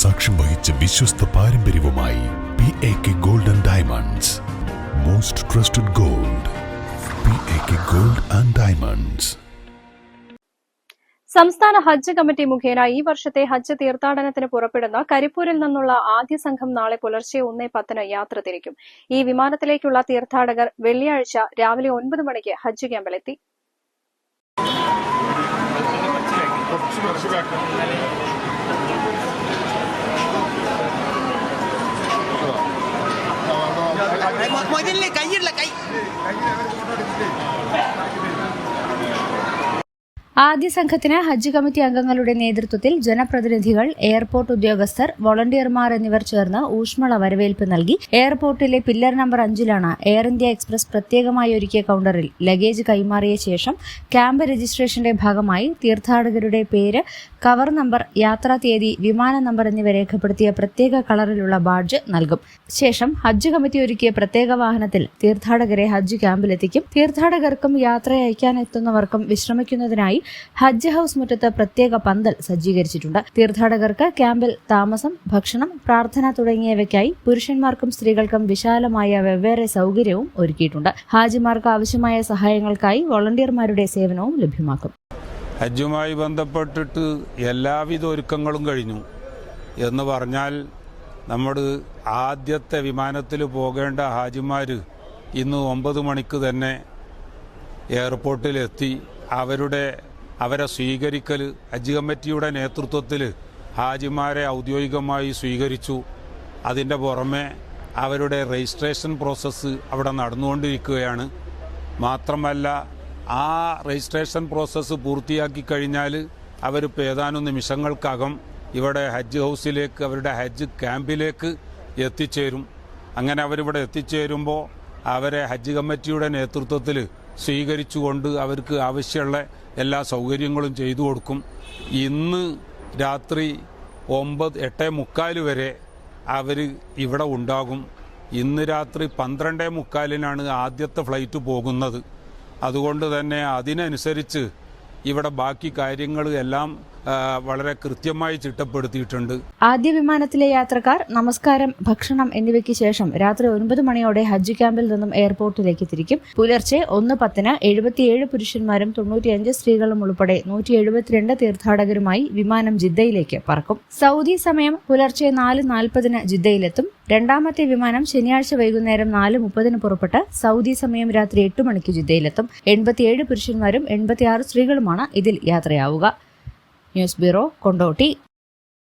സാക്ഷ്യം വഹിച്ച വിശ്വസ്ത പാരമ്പര്യവുമായി P A K gold and diamonds most trusted gold P A K gold and diamonds സംസ്ഥാന ഹജ്ജ് കമ്മിറ്റി മുഖേന ഈ വർഷത്തെ ഹജ്ജ് തീർത്ഥാടനത്തിന് പുറപ്പെടുന്ന കരിപ്പൂരിൽ നിന്നുള്ള ആദ്യ സംഘം നാളെ പുലർച്ചെ ഒന്നേ പത്തിന് യാത്ര തിരിക്കും. ഈ വിമാനത്തിലേക്കുള്ള തീർത്ഥാടകർ വെള്ളിയാഴ്ച രാവിലെ ഒൻപത് മണിക്ക് ഹജ്ജ് ക്യാമ്പിലെത്തി. Muédenle, caer la calle. ആദ്യ സംഘത്തിന് ഹജ്ജ് കമ്മിറ്റി അംഗങ്ങളുടെ നേതൃത്വത്തിൽ ജനപ്രതിനിധികൾ എയർപോർട്ട് ഉദ്യോഗസ്ഥർ വോളണ്ടിയർമാർ എന്നിവർ ചേർന്ന് ഊഷ്മള വരവേൽപ്പ് നൽകി. എയർപോർട്ടിലെ പില്ലർ നമ്പർ അഞ്ചിലാണ് എയർ ഇന്ത്യ എക്സ്പ്രസ് പ്രത്യേകമായി ഒരുക്കിയ കൌണ്ടറിൽ ലഗേജ് കൈമാറിയ ശേഷം ക്യാമ്പ് രജിസ്ട്രേഷന്റെ ഭാഗമായി തീർത്ഥാടകരുടെ പേര് കവർ നമ്പർ യാത്രാ തീയതി വിമാന നമ്പർ എന്നിവ രേഖപ്പെടുത്തിയ പ്രത്യേക കളറിലുള്ള ബാഡ്ജ് നൽകും. ശേഷം ഹജ്ജ് കമ്മിറ്റി ഒരുക്കിയ പ്രത്യേക വാഹനത്തിൽ തീർത്ഥാടകരെ ഹജ്ജ് ക്യാമ്പിലെത്തിക്കും. തീർത്ഥാടകർക്കും യാത്ര അയക്കാനെത്തുന്നവർക്കും വിശ്രമിക്കുന്നതിനായി ഹജ്ജ് ഹൌസ് മുറ്റത്ത് പ്രത്യേക പന്തൽ സജ്ജീകരിച്ചിട്ടുണ്ട്. തീർത്ഥാടകർക്ക് ക്യാമ്പിൽ താമസം ഭക്ഷണം പ്രാർത്ഥന തുടങ്ങിയവയ്ക്കായി പുരുഷന്മാർക്കും സ്ത്രീകൾക്കും വിശാലമായ വെവ്വേറെ സൗകര്യവും ഒരുക്കിയിട്ടുണ്ട്. ഹാജിമാർക്ക് ആവശ്യമായ സഹായങ്ങൾക്കായി വോളണ്ടിയർമാരുടെ സേവനവും ലഭ്യമാക്കും. ഹജ്ജുമായി ബന്ധപ്പെട്ടിട്ട് എല്ലാവിധ ഒരുക്കങ്ങളും കഴിഞ്ഞു. എന്ന് പറഞ്ഞാൽ നമ്മൾ ആദ്യത്തെ വിമാനത്തിൽ പോകേണ്ട ഹാജിമാർ ഇന്ന് ഒമ്പത് മണിക്ക് തന്നെ എയർപോർട്ടിലെത്തി. അവരുടെ അവരെ സ്വീകരിക്കൽ ഹജ്ജ് കമ്മിറ്റിയുടെ നേതൃത്വത്തിൽ ഹാജിമാരെ ഔദ്യോഗികമായി സ്വീകരിച്ചു. അതിന്റെ പുറമെ അവരുടെ രജിസ്ട്രേഷൻ പ്രോസസ്സ് അവിടെ നടന്നുകൊണ്ടിരിക്കുകയാണ്. മാത്രമല്ല ആ രജിസ്ട്രേഷൻ പ്രോസസ്സ് പൂർത്തിയാക്കി കഴിഞ്ഞാൽ അവരിപ്പോൾ ഏതാനും നിമിഷങ്ങൾക്കകം ഇവിടെ ഹജ്ജ് ഹൗസിലേക്ക് അവരുടെ ഹജ്ജ് ക്യാമ്പിലേക്ക് എത്തിച്ചേരും. അങ്ങനെ അവരിവിടെ എത്തിച്ചേരുമ്പോൾ അവരെ ഹജ്ജ് കമ്മിറ്റിയുടെ നേതൃത്വത്തിൽ സ്വീകരിച്ചുകൊണ്ട് അവർക്ക് ആവശ്യമുള്ള എല്ലാ സൗകര്യങ്ങളും ചെയ്തു കൊടുക്കും. ഇന്ന് രാത്രി ഒമ്പത് എട്ടേ മുക്കാൽ വരെ അവർ ഇവിടെ ഉണ്ടാകും. ഇന്ന് രാത്രി പന്ത്രണ്ടേ മുക്കാലിനാണ് ആദ്യത്തെ ഫ്ലൈറ്റ് പോകുന്നത്. അതുകൊണ്ട് തന്നെ അതിനനുസരിച്ച് ഇവിടെ ബാക്കി കാര്യങ്ങൾ എല്ലാം വളരെ കൃത്യമായി ചിട്ടപ്പെടുത്തിയിട്ടുണ്ട്. ആദ്യ വിമാനത്തിലെ യാത്രക്കാർ നമസ്കാരം ഭക്ഷണം എന്നിവയ്ക്ക് ശേഷം രാത്രി ഒൻപത് മണിയോടെ ഹജ്ജ് ക്യാമ്പിൽ നിന്നും എയർപോർട്ടിലേക്ക് തിരിക്കും. പുലർച്ചെ ഒന്ന് പത്തിന് എഴുപത്തിയേഴ് പുരുഷന്മാരും തൊണ്ണൂറ്റിയഞ്ച് സ്ത്രീകളും ഉൾപ്പെടെ നൂറ്റി എഴുപത്തിരണ്ട് തീർത്ഥാടകരുമായി വിമാനം ജിദ്ദയിലേക്ക് പറക്കും. സൗദി സമയം പുലർച്ചെ നാല് നാൽപ്പതിന് ജിദ്ദയിലെത്തും. രണ്ടാമത്തെ വിമാനം ശനിയാഴ്ച വൈകുന്നേരം നാല് മുപ്പതിന് പുറപ്പെട്ട് സൗദി സമയം രാത്രി എട്ട് മണിക്ക് ജിദ്ദയിലെത്തും. എൺപത്തിയേഴ് പുരുഷന്മാരും എൺപത്തിയാറ് സ്ത്രീകളുമാണ് ഇതിൽ യാത്രയാവുക. News bureau Kondotty